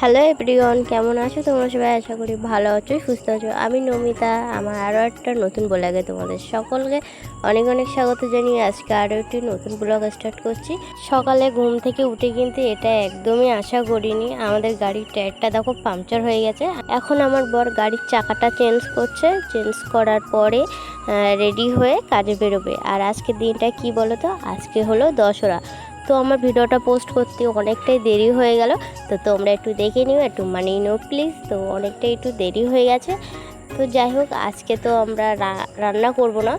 Hello everyone কেমন আছো? তোমরা সবাই আশা করি ভালো আছো, সুস্থ আছো। আমি নমিতা, আমার আরও একটা নতুন ব্লগে তোমাদের সকলকে অনেক অনেক স্বাগত জানিয়ে আজকে আরও একটি নতুন ব্লগ স্টার্ট করছি। সকালে ঘুম থেকে উঠে কিন্তু এটা একদমই আশা করিনি। আমাদের গাড়ির টায়ারটা দেখো পাংচার হয়ে গেছে। এখন আমার বর গাড়ির চাকাটা চেঞ্জ করছে। চেঞ্জ করার পরে রেডি হয়ে কাজে বেরোবে। আর আজকে দিনটা কি বলো তো আজকে হলো দশরা। তো আমার ভিডিওটা পোস্ট করতে অনেকটাই দেরি হয়ে গেল। তো তোমরা একটু দেখে নিও, একটু মানিয়ে নিও প্লিজ। তো অনেকটাই একটু দেরি হয়ে গেছে। তো যাই হোক, আজকে তো আমরা রান্না করব না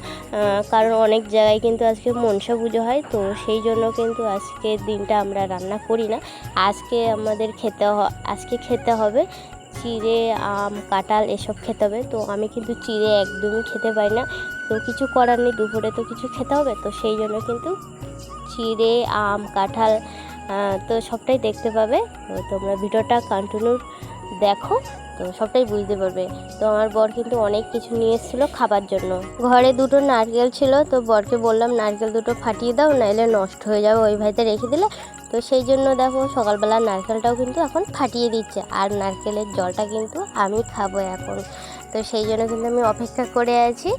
কারণ অনেক জায়গায় কিন্তু আজকে মনসা পুজো হয়। তো সেই জন্য কিন্তু আজকে দিনটা আমরা রান্না করি না। আজকে আমাদের খেতে আজকে খেতে হবে চিড়ে, আম, কাঁঠাল এসব খেতে হবে। তো আমি কিন্তু চিড়ে একদমই খেতে পারি না। তো কিছু করার নেই, দুপুরে তো কিছু খেতে হবে। তো সেই জন্য কিন্তু চিড়ে আম, কাঁঠাল তো সবটাই দেখতে পাবে। তোমরা ভিডিওটা কন্টিনিউ দেখো, তো সবটাই বুঝতে পারবে। তো আমার বর কিন্তু অনেক কিছু নিয়ে এসেছিল খাবার জন্য। ঘরে দুটো নারকেল ছিল, তো বরকে বললাম, নারকেল দুটো ফাটিয়ে দাও, নাইলে নষ্ট হয়ে যাবে, ওই ভাইতে রেখে দিলে। তো সেই জন্য দেখো, সকালবেলা নারকেলটাও কিন্তু এখন ফাটিয়ে দিচ্ছে। আর নারকেলের জলটা কিন্তু আমি খাব এখন। তো সেই জন্য কিন্তু আমি অপেক্ষা করে আছি।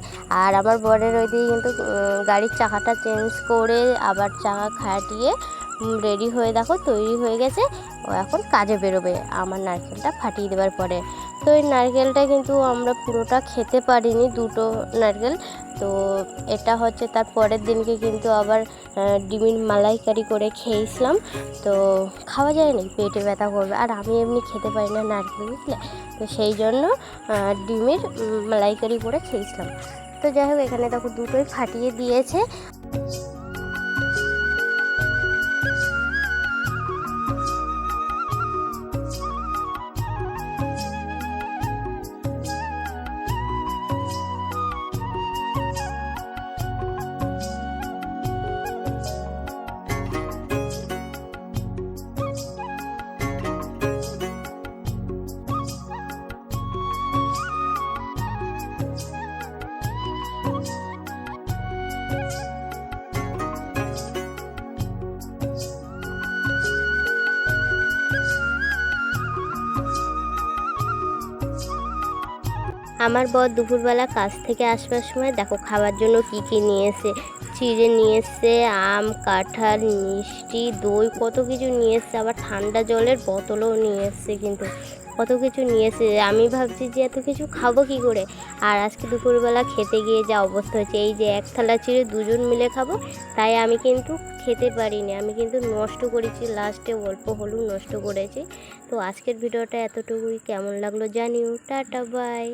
আর আমার বরের ওইদিকে কিন্তু গাড়ির চাকাটা চেঞ্জ করে আবার চাকা খাটিয়ে রেডি হয়ে দেখো, তৈরি হয়ে গেছে। ও এখন কাজে বেরোবে, আমার নারকেলটা ফাটিয়ে দেওয়ার পরে। তো এই নারকেলটা কিন্তু আমরা পুরোটা খেতে পারিনি, দুটো নারকেল। তো এটা হচ্ছে তার পরের দিনকে কিন্তু আবার ডিমের মালাইকারি করে খেয়েছিলাম। তো খাওয়া যায় যায়নি, পেটে ব্যথা করবে। আর আমি এমনি খেতে পারি না নারকেল, বুঝলে? তো সেই জন্য ডিমের মালাইকারি করে খেয়েছিলাম। তো যাই হোক, এখানে তখন দুটোই ফাটিয়ে দিয়েছে। আমার বর দুপুরবেলা কাজ থেকে আসবার সময় দেখো খাবার জন্য কী কী নিয়ে এসে, চিড়ে নিয়ে এসছে, আম, কাঁঠাল, মিষ্টি, দই, কত কিছু নিয়ে এসছে, আবার ঠান্ডা জলের বোতলও নিয়ে এসছে কিন্তু, কত কিছু নিয়ে এসে আমি ভাবছি যে এত কিছু খাব কি করে? আর আজকে দুপুরবেলা খেতে গিয়ে যা অবস্থা হয়েছে, এই যে এক থালা চিড়ে দুজন মিলে খাব, তাই আমি কিন্তু খেতে পারিনি, আমি কিন্তু নষ্ট করেছি, লাস্টে অল্প হলেও নষ্ট করেছি। তো আজকের ভিডিওটা এতটুকুই, কেমন লাগল জানিও, টাটা, বাই।